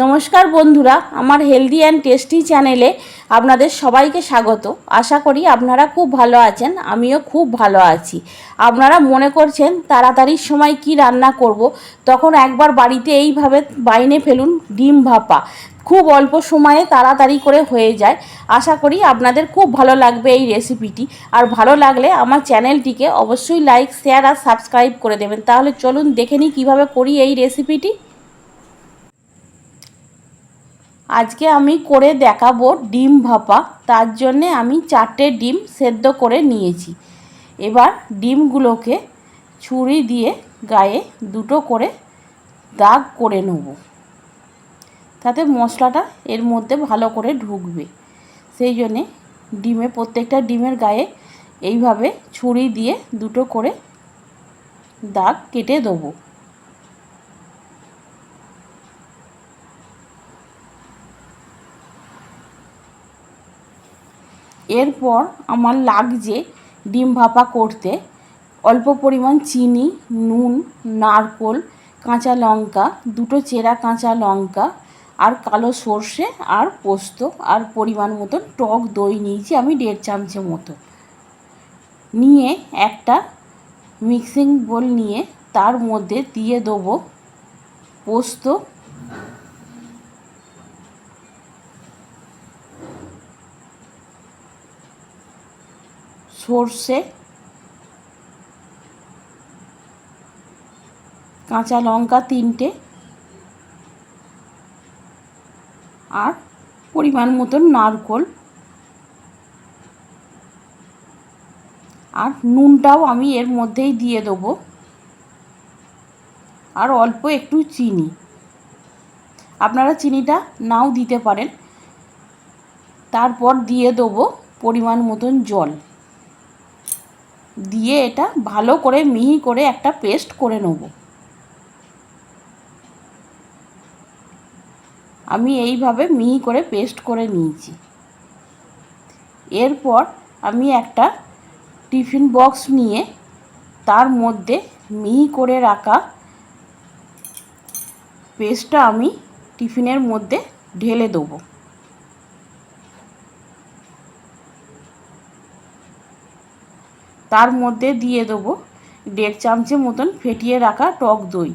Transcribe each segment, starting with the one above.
নমস্কার বন্ধুরা, আমার হেলদি অ্যান্ড টেস্টি চ্যানেলে আপনাদের সবাইকে স্বাগত। আশা করি আপনারা খুব ভালো আছেন, আমিও খুব ভালো আছি। আপনারা মনে করছেন তাড়াতাড়ির সময় কি রান্না করব, তখন একবার বাড়িতে এইভাবে বাইনে ফেলুন ডিম ভাপা। খুব অল্প সময়ে তাড়াতাড়ি করে হয়ে যায়। আশা করি আপনাদের খুব ভালো লাগবে এই রেসিপিটি আর ভালো লাগলে আমার চ্যানেলটিকে অবশ্যই লাইক শেয়ার আর সাবস্ক্রাইব করে দেবেন। তাহলে চলুন দেখে নিই কীভাবে করি এই রেসিপিটি আজকে আমি করে দেখাবো ডিম ভাপা। তার জন্যে আমি চারটে ডিম সেদ্ধ করে নিয়েছি। এবার ডিমগুলোকে ছুরি দিয়ে গায়ে দুটো করে দাগ করে নেব। তাতে মশলাটা এর মধ্যে ভালো করে ঢুকবে। সেই জন্যে ডিমে, প্রত্যেকটা ডিমের গায়ে এইভাবে ছুরি দিয়ে দুটো করে দাগ কেটে দেবো। এরপর আমার লাগছে ডিম ভাপা করতে। অল্প পরিমাণ চিনি, নুন, নারকোল, কাঁচা লঙ্কা, দুটো চেরা কাঁচা লঙ্কা, আর কালো সর্ষে, আর পোস্ত, আর পরিমাণ মতন টক দই নিয়েছি আমি দেড় চামচে মতো। নিয়ে একটা মিক্সিং বোল নিয়ে তার মধ্যে দিয়ে দেবো পোস্ত সর্ষে, কাঁচা লঙ্কা তিনটে, আর পরিমাণ মতন নারকোল। আর নুনটাও আমি এর মধ্যেই দিয়ে দেবো। আর অল্প একটু চিনি। আপনারা চিনিটা নাও দিতে পারেন। তারপর দিয়ে দেবো পরিমাণ মতন জল। দিয়ে এটা ভালো করে মিহি করে একটা পেস্ট করে নেব। আমি এইভাবে মিহি করে পেস্ট করে নিয়েছি। এরপর আমি একটা টিফিন বক্স নিয়ে তার মধ্যে মিহি করে রাখা পেস্টটা আমি টিফিনের মধ্যে ঢেলে দেবো। তার মধ্যে দিয়ে দেবো দেড় চামচে মতন ফেটিয়ে রাখা টক দই।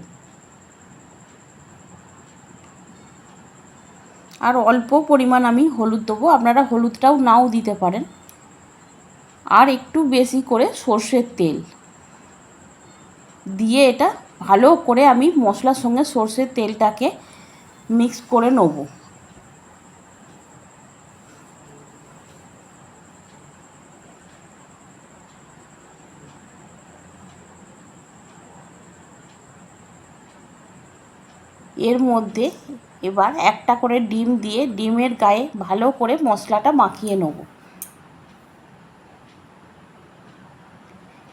আর অল্প পরিমাণ আমি হলুদ দেবো, আপনারা হলুদটাও নাও দিতে পারেন। আর একটু বেশি করে সর্ষের তেল। দিয়ে এটা ভালো করে আমি মশলার সঙ্গে সর্ষের তেলটাকে মিক্স করে নেব। এর মধ্যে এবার একটা করে ডিম দিয়ে ডিমের গায়ে ভালো করে মশলাটা মাখিয়ে নেব।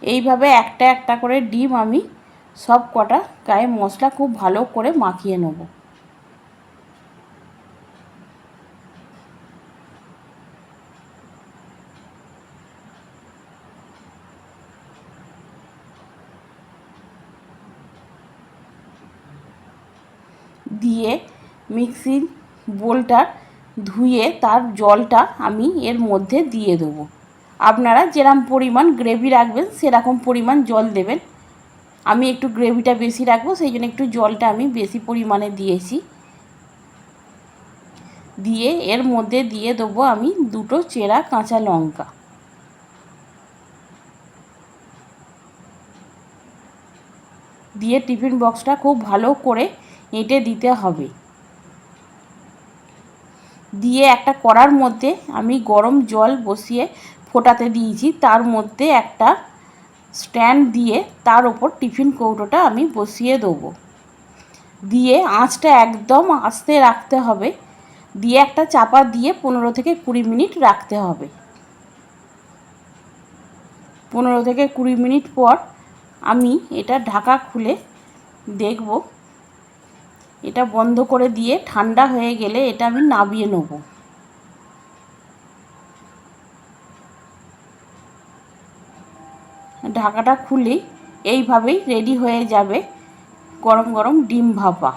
এইভাবে একটা একটা করে ডিম আমি সব কটা গায়ে মশলা খুব ভালো করে মাখিয়ে নেব। দিয়ে মিক্সির বোলটা ধুয়ে তার জলটা আমি এর মধ্যে দিয়ে দেবো। আপনারা যেরকম পরিমাণ গ্রেভি রাখবেন, সেরকম পরিমাণ জল দেবেন। আমি একটু গ্রেভিটা বেশি রাখব, সেই জন্য একটু জলটা আমি বেশি পরিমাণে দিয়েছি। দিয়ে এর মধ্যে দিয়ে দেবো আমি দুটো চেরা কাঁচা লঙ্কা। দিয়ে টিফিন বক্সটা খুব ভালো করে এঁটে দিতে হবে। দিয়ে একটা কড়ার মধ্যে আমি গরম জল বসিয়ে ফোটাতে দিয়েছি। তার মধ্যে একটা স্ট্যান্ড দিয়ে তার ওপর টিফিন কৌটোটা আমি বসিয়ে দেবো। দিয়ে আঁচটা একদম আস্তে রাখতে হবে। দিয়ে একটা চাপা দিয়ে পনেরো থেকে কুড়ি মিনিট রাখতে হবে। পনেরো থেকে কুড়ি মিনিট পর আমি এটা ঢাকা খুলে দেখব এটা বন্ধ করে দিয়ে ঠান্ডা হয়ে গেলে এটা আমি নাবিয়ে নেব। ঢাকাটা খুলে এইভাবেই রেডি হয়ে যাবে গরম গরম ডিম ভাপা।